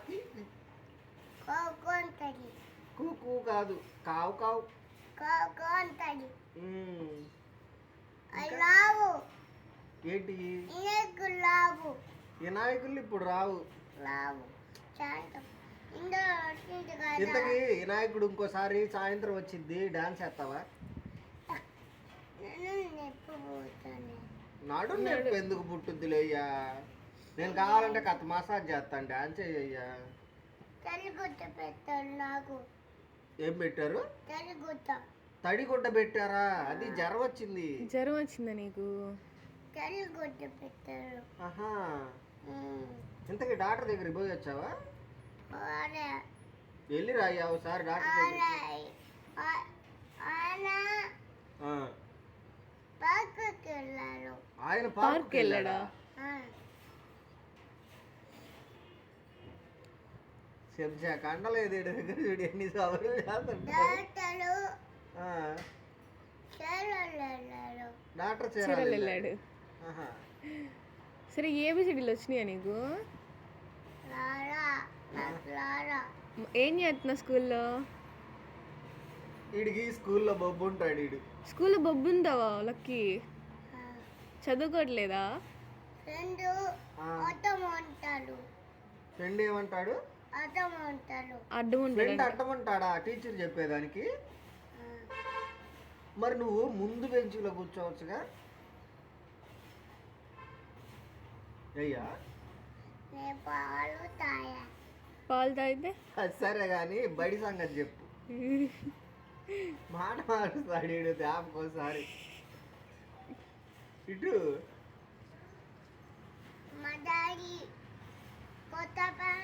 కాకి కోకుంటది కూ కూ కాదు కావు కావు. కోకుంటది. లావు. ఏంటి? ఇనకు లావు. వినాయకులు ఇప్పుడు రావు. లావు. శాంతం. ఇందులో వచ్చింది కదా? ఇంతకీ వినాయకుడు ఇంకోసారి సాయంత్రం వచ్చింది డాన్స్ చేస్తావా? నేను పోతాను? నాడు నొప్పి ఎందుకు పుట్టుద్దిలే అయ్యా నేను కావాలంటే కథ మసాజ్ చేస్తాను డాన్స్ అయ్యా తెలుగుత పెట్టాడు నాకు. ఏం పెట్టారు? తెలుగుత తడిగుడ్డ పెట్టారా? అది జ్వరం వచ్చింది. జ్వరం వచ్చిందా నీకు? తెలుగుత పెట్టాడు ఆహా. ఇంతకీ డాక్టర్ దగ్గరికి పోయి వచ్చావా? వెళ్ళి రాయ్యా ఒకసారి డాక్టర్ దగ్గరికి. అరే ఆ- ఆయన పార్క్ వెళ్ళాడా? ఆ. చెప్చా కండలేదు దగ్గర చూడు ఎన్ని సవరు చేస్తుంటాడు. డాక్టరు. ఆ, చీరలు వెళ్ళాడు. సరే ఏబిసిడీలు వచ్చినాయా నీకు? లారా నాకు లారా. ఏం చేస్తున్నా స్కూల్లో? ఈడికి స్కూల్లో బొబ్బు ఉంటాడు ఈడు. స్కూల్లో బొబ్బు ఉందావా లక్కీ. చదువుకోవట్లేదా? ఫ్రెండ్ ఏమంటాడు? అడ్డం ఫ్రెండ్ ఉంటాడు అట్టమంటాడా టీచర్ చెప్పేదానికి. మరి నువ్వు ముందు బెంచ్లో కూర్చోవచ్చుగా? అయ్యా. నేను పాలు పాలు తాగితే? అది సరే కానీ బడి సంగతి చెప్పు. మాట మారుస్తాడు ఈడు తేపకోసారి ఇటు. మా డాడీ కొత్త